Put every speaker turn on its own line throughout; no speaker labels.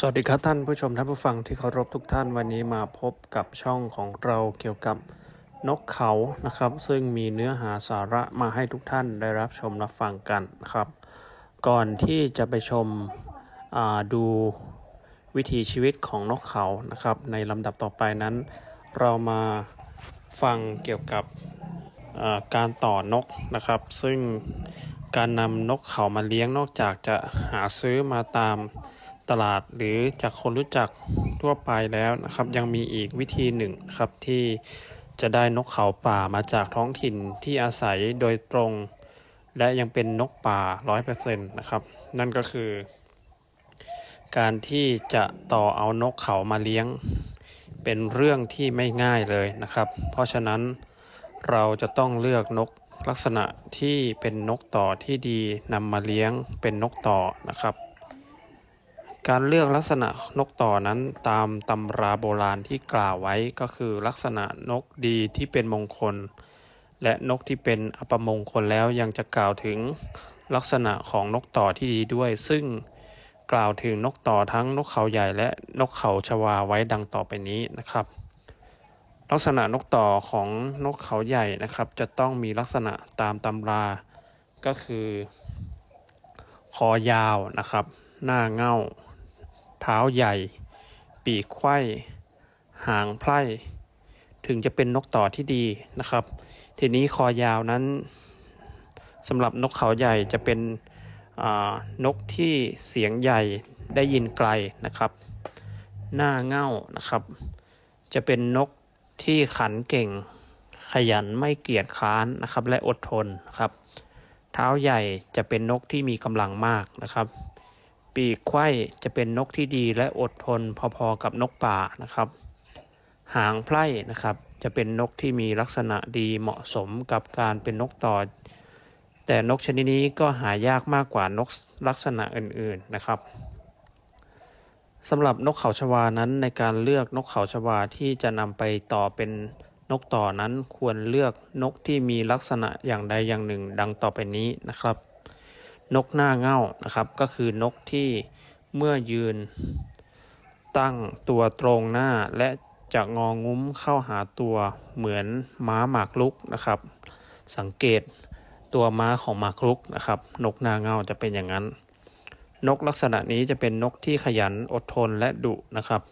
สวัสดีครับท่านผู้ชมท่านผู้ฟังที่เคารพทุกท่านวันนี้มาพบกับช่องของเราเกี่ยวกับนกเขานะครับ ซึ่งมีเนื้อหาสาระมาให้ทุกท่านได้รับชมรับฟังกันนะครับ ก่อนที่จะไปชมดูวิถีชีวิตของนกเขานะครับ ในลำดับต่อไปนั้น เรามาฟังเกี่ยวกับการต่อนกนะครับ ซึ่งการนำนกเขามาเลี้ยงนอกจากจะหาซื้อมาตาม ตลาดหรือจากคนรู้จักทั่วไปแล้วนะครับ ยังมีอีกวิธีหนึ่งครับที่จะได้นกเขาป่ามาจากท้องถิ่นที่อาศัยโดยตรง และยังเป็นนกป่า 100%นะครับ นั่นก็คือ การที่จะต่อเอานกเขามาเลี้ยง เป็นเรื่องที่ไม่ง่ายเลยนะครับ เพราะฉะนั้นเราจะต้องเลือกนกลักษณะที่เป็นนกต่อที่ดีนำมาเลี้ยงเป็นนกต่อนะครับ การเลือกลักษณะนกต่อนั้นตามตำราโบราณที่กล่าวไว้ก็คือลักษณะนกดีที่เป็นมงคล และนกที่เป็นอัปมงคลแล้วยังจะกล่าวถึงลักษณะของนกต่อที่ดีด้วย ซึ่งกล่าวถึงนกต่อทั้งนกเขาใหญ่และนกเขาชวาไว้ดังต่อไปนี้นะครับ ลักษณะนกต่อของนกเขาใหญ่นะครับ จะต้องมีลักษณะตามตำราก็คือ คอยาวนะครับ หน้าเง่า เท้าใหญ่ ปีกไขว้ หางไพร่ถึงจะเป็นนกต่อที่ดีนะครับ ทีนี้คอยาวนั้นสำหรับนกเขาใหญ่จะเป็นนกที่เสียงใหญ่ได้ยินไกลนะครับ หน้าเง่านะครับ จะเป็นนกที่ขันเก่ง ขยันไม่เกียจคร้านนะครับ และอดทนครับ เท้าใหญ่จะเป็นนกที่มีกำลังมากนะครับ ปีกไขว้จะเป็นนกที่ดีและอดทนพอๆกับนกป่านะครับ หางไพร่นะครับ จะเป็นนกที่มีลักษณะดีเหมาะสมกับการเป็นนกต่อ แต่นกชนิดนี้ก็หายากมากกว่านกลักษณะอื่นๆนะครับสำหรับนกเขาชวานั้นในการเลือกนกเขาชวาที่จะนำไปต่อเป็นนกต่อนั้นควรเลือกนกที่มีลักษณะอย่างใดอย่างหนึ่ง ดังต่อไปนี้นะครับ นกหน้าเง่านะครับ ก็คือนกที่เมื่อยืน ตั้งตัวตรงหน้าและจะงองุ้มเข้าหาตัวเหมือนม้าหมากลุกนะครับ สังเกตตัวม้าของหมากลุกนะครับ นกหน้าเง่าจะเป็นอย่างนั้น นกลักษณะนี้จะเป็นนกที่ขยันอดทนและดุนะครับ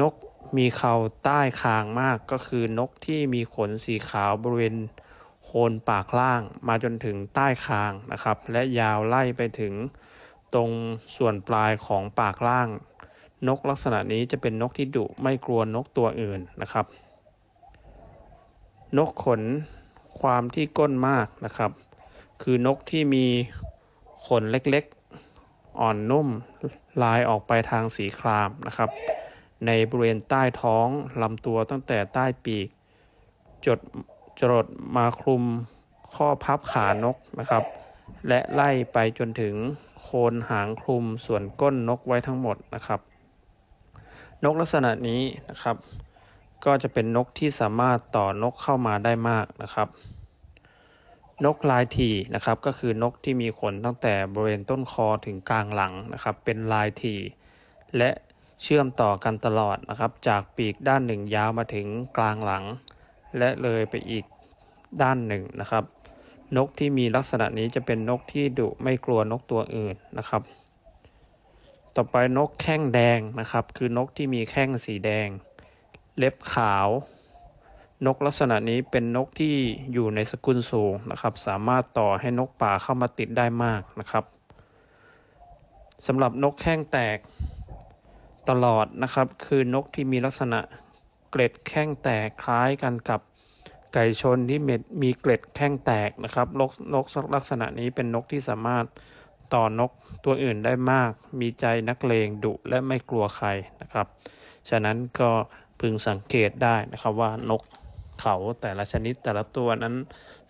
นกมีเขาใต้คางมากก็คือนกที่มีขนสีขาวบริเวณ โคนปากล่างมาจนถึงใต้คางนะครับ และยาวไล่ไปถึงตรงส่วนปลายของปากล่าง นกลักษณะนี้จะเป็นนกที่ดุไม่กลัวนกตัวอื่นนะครับ นกขนความที่ก้นมากนะครับ คือนกที่มีขนเล็กๆ อ่อนนุ่มลายออกไปทางสีครามนะครับ ในบริเวณใต้ท้องลำตัวตั้งแต่ใต้ปีก จด จรดมาคลุมข้อพับขานกนะครับ และไล่ไปจนถึงโคนหางคลุมส่วนก้นนกไว้ทั้งหมดนะครับ นกลักษณะนี้นะครับ ก็จะเป็นนกที่สามารถต่อนกเข้ามาได้มากนะครับ นกลายทีนะครับ ก็คือนกที่มีขนตั้งแต่บริเวณต้นคอถึงกลางหลังนะครับ เป็นลายทีและเชื่อมต่อกันตลอดนะครับ จากปีกด้านหนึ่งยาวมาถึงกลางหลัง และเลยไปอีกด้านหนึ่งนะครับ นกที่มีลักษณะนี้จะเป็นนกที่ดุไม่กลัวนกตัวอื่นนะครับ ต่อไปนกแข้งแดงนะครับ คือนกที่มีแข้งสีแดง เล็บขาว นกลักษณะนี้เป็นนกที่อยู่ในสกุลสูงนะครับ สามารถต่อให้นกป่าเข้ามาติดได้มากนะครับสำหรับนกแข้งแตกตลอดนะครับ คือนกที่มีลักษณะ เกล็ดแข้งแตกคล้ายกันกับไก่ชนที่เมีเกล็ดแข้งแตกนะครับนกนกลักษณะนี้เป็นนกที่สามารถต่อนกตัวอื่นได้มาก มีใจนักเลงดุและไม่กลัวใครนะครับ ฉะนั้นก็พึงสังเกตได้นะครับว่านกเขาแต่ละชนิดแต่ละตัวนั้น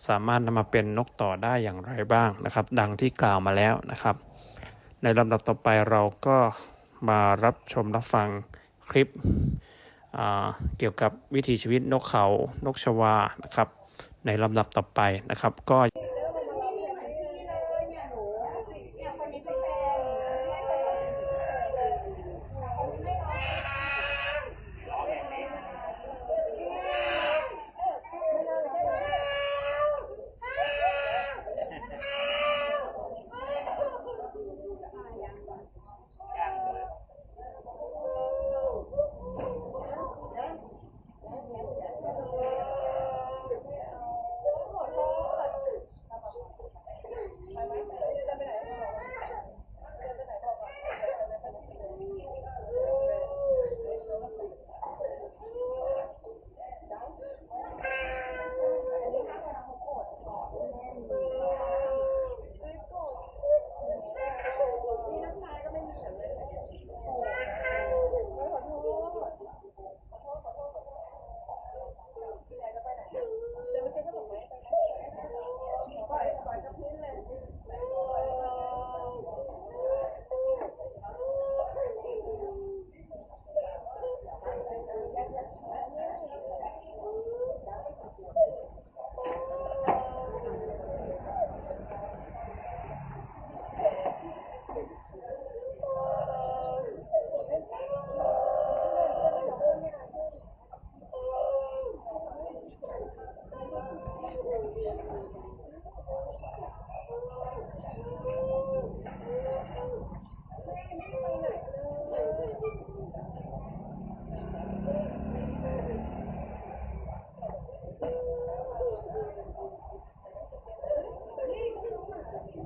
สามารถนำมาเป็นนกต่อได้อย่างไรบ้างนะครับ ดังที่กล่าวมาแล้วนะครับ ในลำดับต่อไปเราก็มารับชมรับฟังคลิป เกี่ยวกับวิถีชีวิตนกเขานกชวานะครับในลำดับต่อไปนะครับ ก็
Thank you.